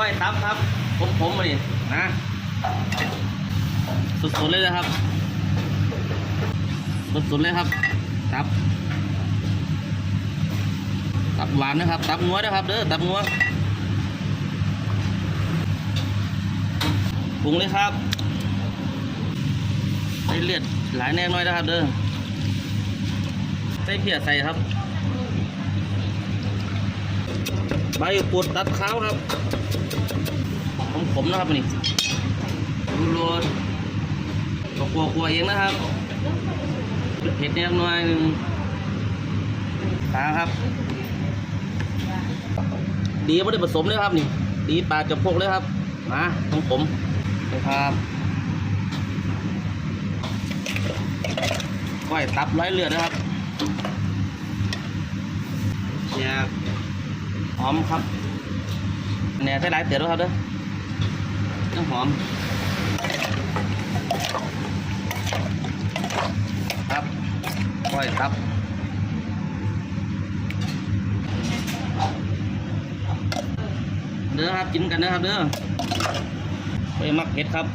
ก้อยตับครับ ผมผมมาดินะสุดๆเลยนะครับ สุดๆเลยครับ ตับ ตับหวานนะครับ ตับงัวนะครับเด้อ ตับงัวปรุงเลยครับใส่เลือดหลายแน่น้อยนะครับเด้อใส่เพียใส่ครับ ใบกุดตัดขาวครับผมผมนะครับนี่ดูโรดก็กลัวกลัวเองนะครับเผ็ดนิดหน่อยหนึงตาครับ ดีไม่ได้ผสมเลยครับนี่ ดีปลาจะพวกเลยครับมาของผมนะครับก้อยตับร้อยเลือดนะครับเชีย หอมครับแหน่ใส่หลายเตี๋ยวแล้วครับเด้อต้องหอม ครับก้อยตับเด้อครับกินกันนะครับเด้อไปมักเห็ดครับ